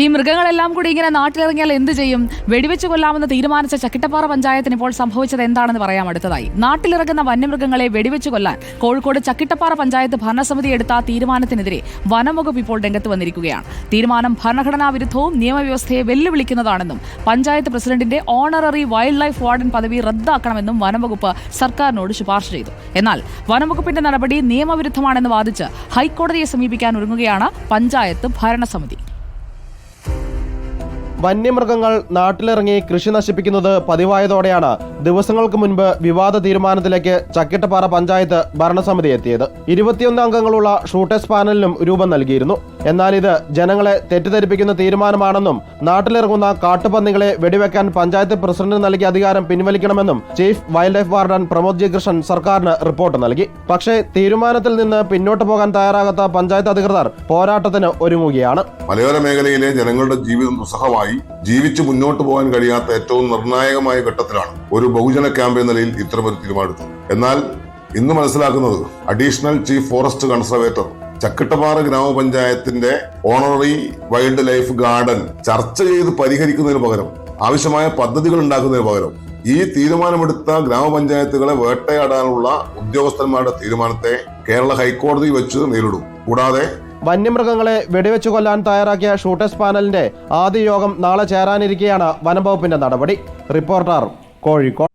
ഈ മൃഗങ്ങളെല്ലാം കൂടി ഇങ്ങനെ നാട്ടിലിറങ്ങിയാൽ എന്ത് ചെയ്യും? വെടിവെച്ച് കൊല്ലാമെന്ന് തീരുമാനിച്ച ചക്കിട്ടപ്പാറ പഞ്ചായത്തിന് ഇപ്പോൾ സംഭവിച്ചത് എന്താണെന്ന് പറയാം അടുത്തതായി. നാട്ടിലിറങ്ങുന്ന വന്യമൃഗങ്ങളെ വെടിവെച്ച് കൊല്ലാൻ കോഴിക്കോട് ചക്കിട്ടപ്പാറ പഞ്ചായത്ത് ഭരണസമിതി എടുത്ത തീരുമാനത്തിനെതിരെ വനംവകുപ്പ് ഇപ്പോൾ രംഗത്ത് വന്നിരിക്കുകയാണ്. തീരുമാനം ഭരണഘടനാ വിരുദ്ധവും നിയമവ്യവസ്ഥയെ വെല്ലുവിളിക്കുന്നതാണെന്നും പഞ്ചായത്ത് പ്രസിഡന്റിന്റെ ഓണററി വൈൽഡ് ലൈഫ് വാർഡൻ പദവി റദ്ദാക്കണമെന്നും വനംവകുപ്പ് സർക്കാരിനോട് ശുപാർശ ചെയ്തു. എന്നാൽ വനംവകുപ്പിന്റെ നടപടി നിയമവിരുദ്ധമാണെന്ന് വാദിച്ച് ഹൈക്കോടതിയെ സമീപിക്കാൻ ഒരുങ്ങുകയാണ് പഞ്ചായത്ത് ഭരണസമിതി. വന്യമൃഗങ്ങൾ നാട്ടിലിറങ്ങി കൃഷി നശിപ്പിക്കുന്നത് പതിവായതോടെയാണ് ദിവസങ്ങൾക്ക് മുൻപ് വിവാദ തീരുമാനത്തിലേക്ക് ചക്കിട്ടപ്പാറ പഞ്ചായത്ത് ഭരണസമിതി എത്തിയത്. ഇരുപത്തിയൊന്ന് അംഗങ്ങളുള്ള ഷൂട്ടേഴ്സ് പാനലിനും രൂപം നൽകിയിരുന്നു. എന്നാൽ ഇത് ജനങ്ങളെ തെറ്റിദ്ധരിപ്പിക്കുന്ന തീരുമാനമാണെന്നും നാട്ടിലിറങ്ങുന്ന കാട്ടുപന്നികളെ വെടിവെക്കാൻ പഞ്ചായത്ത് പ്രസിഡന്റ് നൽകിയ അധികാരം പിൻവലിക്കണമെന്നും chief wildlife warden Pramod G Krishnan സർക്കാരിന് റിപ്പോർട്ട് നൽകി. പക്ഷേ തീരുമാനത്തിൽ നിന്ന് പിന്നോട്ട് പോകാൻ തയ്യാറാകാത്ത പഞ്ചായത്ത് അധികൃതർ പോരാട്ടത്തിന് ഒരുങ്ങുകയാണ്. മലയോര മേഖലയിലെ ജനങ്ങളുടെ ജീവിതം ദുസ്സഹമായി ജീവിച്ചു മുന്നോട്ട് പോകാൻ കഴിയാത്ത ഏറ്റവും നിർണായകമായ ഘട്ടത്തിലാണ് ഒരു ബഹുജന ക്യാമ്പ് എന്ന നിലയിൽ ഇത്തരമൊരു തീരുമാനമെടുത്തു. എന്നാൽ ഇന്ന് മനസ്സിലാക്കുന്നത് additional chief forest conservator Chakkittapara ഗ്രാമപഞ്ചായത്തിന്റെ ഓണററി വൈൽഡ് ലൈഫ് ഗാർഡൻ ചർച്ച ചെയ്ത് പരിഹരിക്കുന്നതിന് പകരം ആവശ്യമായ പദ്ധതികൾ ഉണ്ടാക്കുന്നതിന് പകരം ഈ തീരുമാനമെടുത്ത ഗ്രാമപഞ്ചായത്തുകളെ വേട്ടയാടാനുള്ള ഉദ്യോഗസ്ഥന്മാരുടെ തീരുമാനത്തെ കേരള ഹൈക്കോടതി വെച്ച് നേരിടും. കൂടാതെ വന്യമൃഗങ്ങളെ വെടിവെച്ചു കൊല്ലാൻ തയ്യാറാക്കിയ ഷൂട്ടേഴ്സ് പാനലിന്റെ ആദ്യ യോഗം നാളെ ചേരാനിരിക്കെയാണ് വനംവകുപ്പിന്റെ നടപടി. റിപ്പോർട്ടർ കോഴിക്കോട്